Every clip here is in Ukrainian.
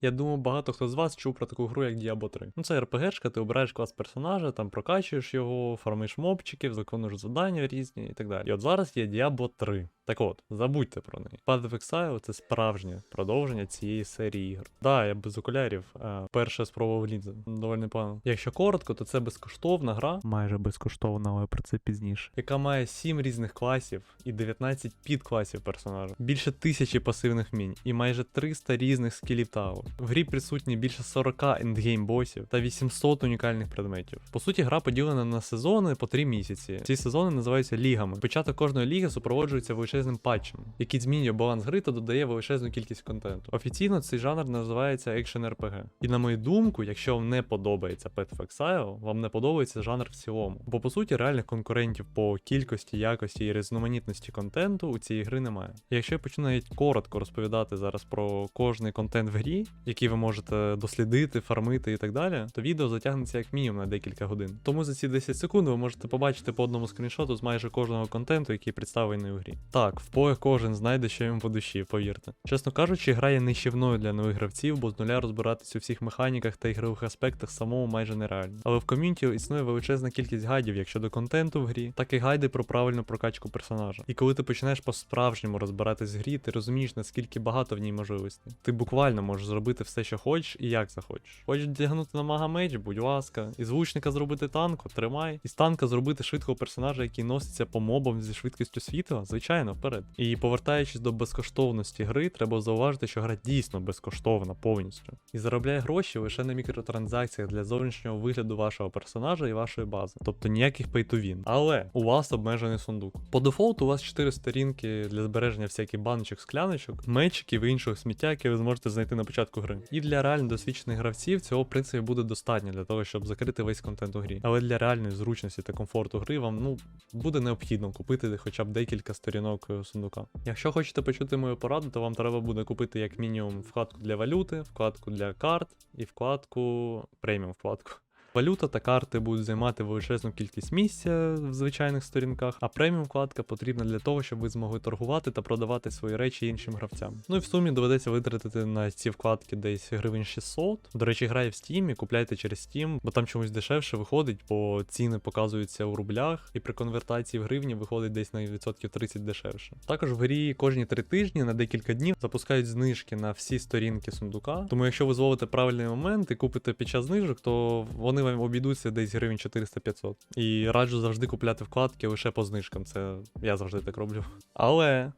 Я думаю, багато хто з вас чув про таку гру, як Diablo 3. Ну це РПГшка, ти обираєш клас персонажа, там прокачуєш його, фармиш мобчиків, виконуєш завдання різні і так далі. І от зараз є Diablo 3. Так от, забудьте про неї. Path of Exile це справжнє продовження цієї серії ігор. Да, я без окулярів. А, перше спробував лінзи. Доволі непогано. Якщо коротко, то це безкоштовна гра, майже безкоштовна, але про це пізніше. Яка має 7 різних класів і 19 підкласів персонажа, більше тисячі пасивних вмінь і майже 300 різних скілів таву. В грі присутні більше 40 ендгейм босів та 800 унікальних предметів. По суті, гра поділена на сезони по 3 місяці. Ці сезони називаються лігами. Початок кожної ліги супроводжується величезним патчем, який змінює баланс гри та додає величезну кількість контенту. Офіційно цей жанр називається Action RPG. І на мою думку, якщо вам не подобається Path of Exile, вам не подобається жанр в цілому. Бо по суті реальних конкурентів по кількості, якості і різноманітності контенту у цієї гри немає. І якщо я почну навіть коротко розповідати зараз про кожний контент в грі, який ви можете дослідити, фармити і так далі, то відео затягнеться як мінімум на декілька годин. Тому за ці 10 секунд ви можете побачити по одному скріншоту з майже кожного контенту, який представлений у грі. Так, в поях кожен знайде, що йому по душі, повірте. Чесно кажучи, гра є нищівною для нових гравців, бо з нуля розбиратися у всіх механіках та ігрових аспектах самому майже нереально. Але в ком'юніті існує величезна кількість гайдів як щодо контенту в грі, так і гайди про правильну прокачку персонажа. І коли ти починаєш по-справжньому розбиратись в грі, ти розумієш, наскільки багато в ній можливостей. Ти буквально можеш зробити все, що хочеш і як захочеш. Хочеш дягнути на мага меч, будь ласка, із лучника зробити танку, тримай. Із танка зробити швидкого персонажа, який носиться по мобам зі швидкістю світла, звичайно, вперед. І повертаючись до безкоштовності гри, треба зауважити, що гра дійсно безкоштовна повністю. І заробляє гроші лише на мікротранзакціях для зовнішнього вигляду вашого персонажа і вашої бази. Тобто ніяких win. Але у вас обмежений сундук. По дефолту у вас 4 сторінки для збереження всяких баночок, скляночок, мечиків і іншого сміття, яке ви зможете знайти на початку гри. І для реально досвідчених гравців цього в принципі буде достатньо для того, щоб закрити весь контент у грі. Але для реальної зручності та комфорту гри вам ну буде необхідно купити хоча б декілька сторінок е, сундука. Якщо хочете почути мою пораду, то вам треба буде купити як мінімум вкладку для валюти, вкладку для карт і вкладку преміум вкладку. Валюта та карти будуть займати величезну кількість місця в звичайних сторінках, а преміум вкладка потрібна для того, щоб ви змогли торгувати та продавати свої речі іншим гравцям. Ну і в сумі доведеться витратити на ці вкладки десь гривень 600. До речі, грає в Steam, купляйте через Steam, бо там чомусь дешевше виходить, бо ціни показуються у рублях, і при конвертації в гривні виходить десь на відсотків 30 дешевше. Також в грі кожні три тижні на декілька днів запускають знижки на всі сторінки сундука. Тому якщо ви зловите правильний момент і купите під час знижок, то вони вам обійдуться десь гривень 400-500. І раджу завжди купляти вкладки лише по знижкам. Це я завжди так роблю. Але.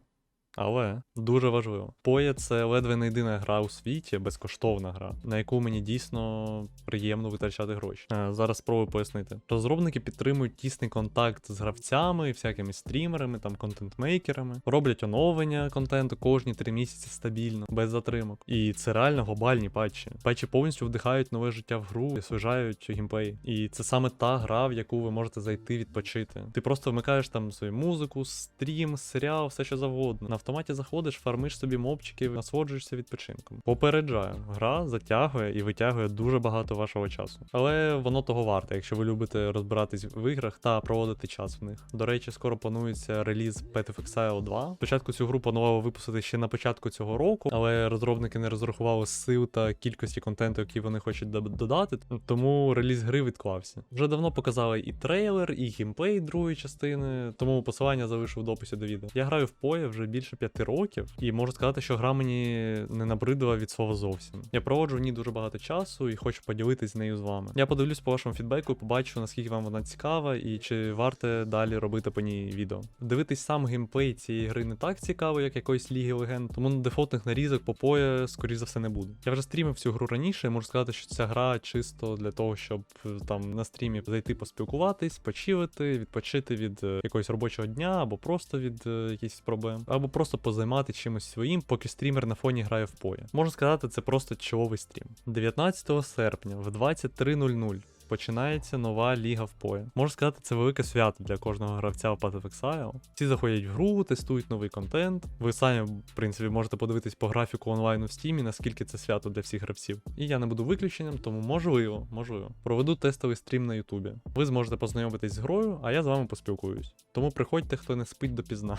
Але дуже важливо. Поє це ледве не єдина гра у світі, безкоштовна гра, на яку мені дійсно приємно витрачати гроші. Е, зараз спробую пояснити. Розробники підтримують тісний контакт з гравцями, всякими стрімерами, там контент-мейкерами, роблять оновлення контенту кожні три місяці стабільно, без затримок. І це реально глобальні патчі. Патчі повністю вдихають нове життя в гру і освіжають геймплей. І це саме та гра, в яку ви можете зайти відпочити. Ти просто вмикаєш там свою музику, стрім, серіал, все що завгодно. Автоматі заходиш, фармиш собі мобчиків, насолоджуєшся відпочинком. Попереджаю, гра затягує і витягує дуже багато вашого часу. Але воно того варте, якщо ви любите розбиратись в іграх та проводити час в них. До речі, скоро планується реліз Path of Exile 2. Спочатку цю гру планували випустити ще на початку цього року, але розробники не розрахували сил та кількості контенту, який вони хочуть додати. Тому реліз гри відклався. Вже давно показали і трейлер, і геймплей другої частини, тому посилання залишу в дописі до відео. Я граю в поє вже більше п'яти років, і можу сказати, що гра мені не набридла від слова зовсім. Я проводжу в ній дуже багато часу і хочу поділитись з нею з вами. Я подивлюсь по вашому фідбеку, побачу наскільки вам вона цікава і чи варте далі робити по ній відео. Дивитись сам геймплей цієї гри не так цікаво, як якоїсь ліги легенд, тому на дефолтних нарізок по поє, скоріш за все, не буде. Я вже стрімив цю гру раніше, і можу сказати, що ця гра чисто для того, щоб е, там на стрімі зайти поспілкуватись, почилити, відпочити від е, якогось робочого дня, або просто від е, якихось проблем, або просто позаймати чимось своїм, поки стрімер на фоні грає в поє. Можна сказати, це просто чоловий стрім. 19 серпня в 23.00 починається нова ліга в пое. Можна сказати, це велике свято для кожного гравця в Path of Exile. Всі заходять в гру, тестують новий контент. Ви самі, в принципі, можете подивитись по графіку онлайну в стімі, наскільки це свято для всіх гравців. І я не буду виключенням, тому можливо, можливо. Проведу тестовий стрім на Ютубі. Ви зможете познайомитись з грою, а я з вами поспілкуюсь. Тому приходьте, хто не спить допізна.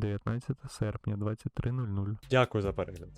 19 серпня, 23.00. Дякую за перегляд.